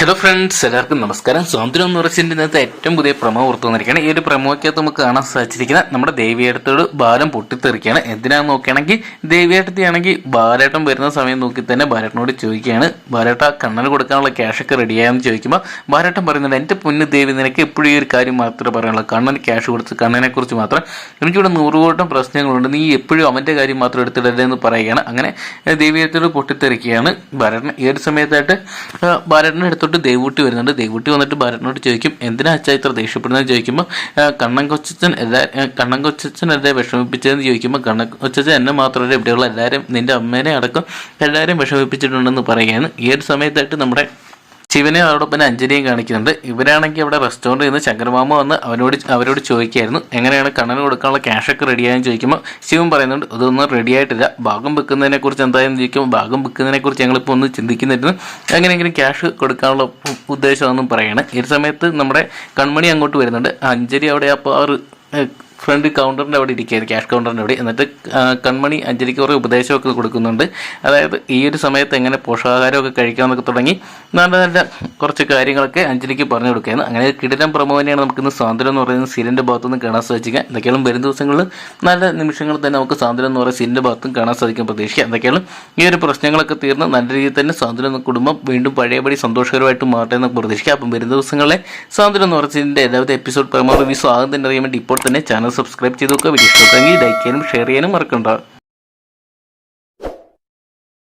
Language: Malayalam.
ഹലോ ഫ്രണ്ട്സ് എല്ലാവർക്കും നമസ്കാരം. സ്വാതന്ത്ര്യം എന്ന് ഇന്നത്തെ ഏറ്റവും പുതിയ പ്രമോ പുറത്തു വന്നിരിക്കുകയാണ്. ഈ ഒരു പ്രമോക്കകത്ത് നമുക്ക് കാണാൻ സാധിച്ചിരിക്കുന്ന നമ്മുടെ ദേവിയേട്ടത്തോട് ബാലം പൊട്ടിത്തെറിക്കുകയാണ്. എന്തിനാന്ന് നോക്കുകയാണെങ്കിൽ ദേവിയേട്ടത്തിയാണെങ്കിൽ ബാലേട്ടൻ വരുന്ന സമയം നോക്കി തന്നെ ബാലേട്ടനോട് ചോദിക്കുകയാണ്. ബാലേട്ട കണ്ണന് കൊടുക്കാനുള്ള ക്യാഷൊക്കെ റെഡിയായെന്ന് ചോദിക്കുമ്പോൾ ബാലേട്ടൻ പറയുന്നത് എന്റെ പൊന്ന് ദേവി നിനക്ക് എപ്പോഴും ഈ ഒരു കാര്യം മാത്രമേ പറയാനുള്ളൂ. കണ്ണന് ക്യാഷ് കൊടുത്ത് കണ്ണനെ കുറിച്ച് മാത്രം. എനിക്കിവിടെ നൂറുകൂട്ടം പ്രശ്നങ്ങളുണ്ട്. നീ എപ്പോഴും അവന്റെ കാര്യം മാത്രം എടുത്തിടരുത് എന്ന് പറയുകയാണ്. അങ്ങനെ ദേവിയേട്ടത്തോട് പൊട്ടിത്തെറിക്കുകയാണ് ബാലേട്ടൻ. ഈ ഒരു സമയത്തായിട്ട് ബാലേട്ടന്റെ അടുത്തോട്ട് ദേവൂട്ടി വരുന്നുണ്ട്. ദേവൂട്ടി വന്നിട്ട് ഭരതനോട് ചോദിക്കും എന്തിനാ അച്ഛാ ഇത്ര ദേഷ്യപ്പെടുന്നതെന്ന്? ചോദിക്കുമ്പോൾ കണ്ണൻ കൊച്ചൻ എല്ലാ കണ്ണൻ കൊച്ചൻ എന്നെ വിഷമിപ്പിച്ചതെന്ന്? ചോദിക്കുമ്പോൾ കണ്ണൻ കൊച്ചൻ എന്നെ മാത്രമല്ല ഇവിടെയുള്ള. എല്ലാവരും നിന്റെ അമ്മേനെ അടക്കം എല്ലാവരും വിഷമിപ്പിച്ചിട്ടുണ്ടെന്ന് പറയുകയാണ്. ഈ ഒരു സമയത്തായിട്ട് നമ്മുടെ ശിവനെ അവരോടൊപ്പം അഞ്ജലിയും കാണിക്കുന്നുണ്ട്. ഇവരാണെങ്കിൽ അവിടെ റെസ്റ്റോറന്റിൽ നിന്ന് ശങ്കരമാമ വന്ന് അവനോട് അവരോട് ചോദിക്കായിരുന്നു. എങ്ങനെയാണ് കണ്ണന് കൊടുക്കാനുള്ള ക്യാഷൊക്കെ റെഡിയായെന്ന് ചോദിക്കുമ്പോൾ ശിവൻ പറയുന്നുണ്ട് ഇതൊന്നും റെഡി ആയിട്ടില്ല. ഭാഗം വെക്കുന്നതിനെ കുറിച്ച് എന്തായാലും ചോദിക്കുമ്പോൾ ഭാഗം വെക്കുന്നതിനെ കുറിച്ച് ഞങ്ങളിപ്പോൾ ഒന്ന് ചിന്തിക്കുന്നിരുന്നു. എങ്ങനെയെങ്കിലും ക്യാഷ് കൊടുക്കാനുള്ള ഉദ്ദേശമാണെന്നും പറയണം. ഈ സമയത്ത് നമ്മുടെ കൺമണി അങ്ങോട്ട് വരുന്നുണ്ട്. അഞ്ജലി അവിടെ അപ്പോൾ ഒരു ഫ്രണ്ട് കൗണ്ടറിന്റെ അവിടെ ഇരിക്കുകയായിരുന്നു ക്യാഷ് കൗണ്ടറിന്റെ അവിടെ. എന്നിട്ട് കൺമണി അഞ്ജലിക്ക് കുറേ ഉപദേശമൊക്കെ കൊടുക്കുന്നുണ്ട്. അതായത് ഈ ഒരു സമയത്ത് എങ്ങനെ പോഷകാഹാരമൊക്കെ കഴിക്കാമെന്നൊക്കെ തുടങ്ങി നല്ല നല്ല കുറച്ച് കാര്യങ്ങളൊക്കെ അഞ്ജലിക്ക് പറഞ്ഞു കൊടുക്കുകയാണ്. അങ്ങനെ കിടിലം പ്രമോദനെയാണ് നമുക്ക് നമുക്കിന്ന് സ്വാതന്ത്ര്യം എന്ന് പറയുന്ന സീരിയന്റെ ഭാഗത്തുനിന്ന് കാണാൻ സാധിക്കുക എന്തൊക്കെയാണ് വരും ദിവസങ്ങളിൽ നല്ല നിമിഷങ്ങൾ തന്നെ നമുക്ക് സ്വാതന്ത്ര്യം എന്ന് പറയുന്ന സീരിയന്റെ ഭാഗത്തും കാണാൻ സാധിക്കും പ്രതീക്ഷിക്കുക. എന്തൊക്കെയാണ് ഈ ഒരു പ്രശ്നങ്ങളൊക്കെ തീർന്ന് നല്ല രീതിയിൽ തന്നെ സ്വാതന്ത്ര്യം കുടുംബം വീണ്ടും പഴയപടി സന്തോഷകരമായിട്ട് മാറട്ടെ എന്ന് പ്രതീക്ഷിക്കുക. അപ്പം വരും ദിവസങ്ങളിലെ സ്വാതന്ത്ര്യം എന്ന് പറഞ്ഞതിന്റെ എല്ലാവിധ എപ്പിസോഡ് പരമാവധി ആകും തന്നെ അറിയാൻ വേണ്ടി ഇപ്പോൾ തന്നെ ചാനൽ സബ്സ്ക്രൈബ് ചെയ്ത് നോക്കുക വീഡിയോ ലൈക്ക് ചെയ്യാനും ഷെയർ ചെയ്യാനും മറക്കണ്ട.